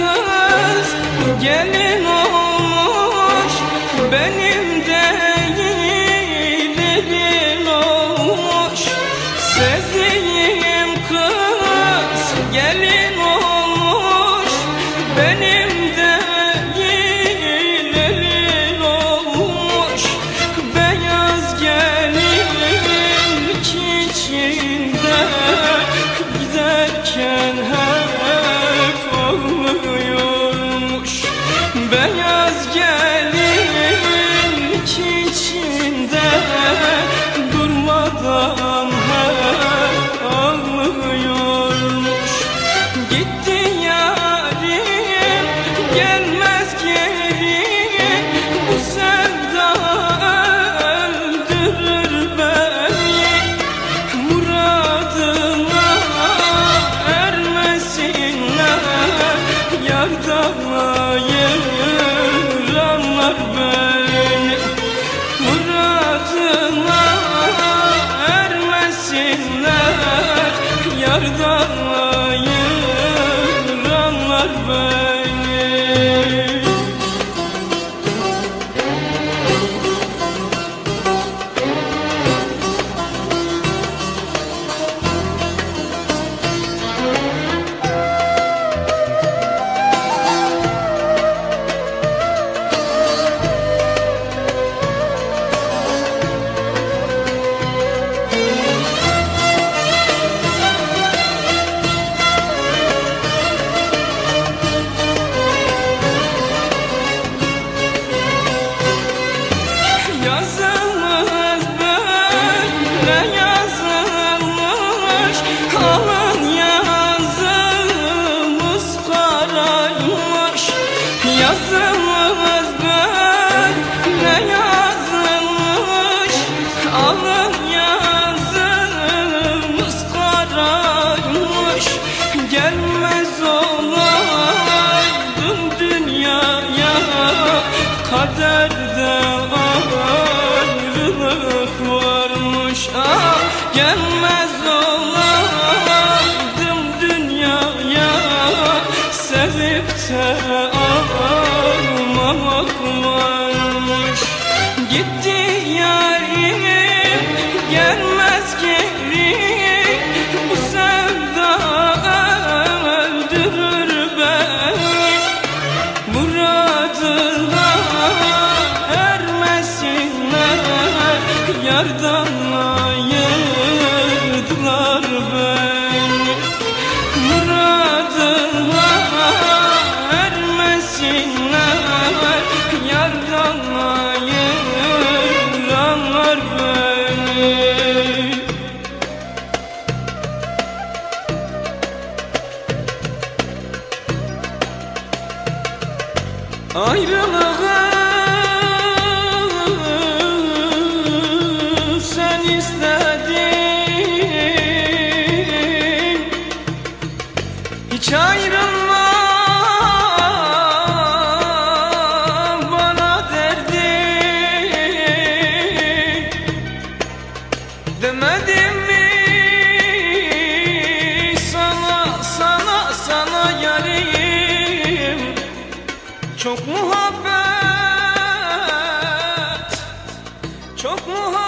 kız gelin olmuş ben Yardan ayıranlar beni Yazılmaz böyle yazılmış? Alın yazımız karaymış Gelmez olaydım dünyaya. Kaderde ayrılık varmış. Ah, Gelmez olaydım dünyaya. Sevip de Yardan ayırdılar beni. Muradına ermesinler. Yardan ayıranlar beni. Ayrılığı istedim. Hiç ayrılma bana derdin Demedim mi sana sana sana yarim Çok muhabbet çok muhabbet.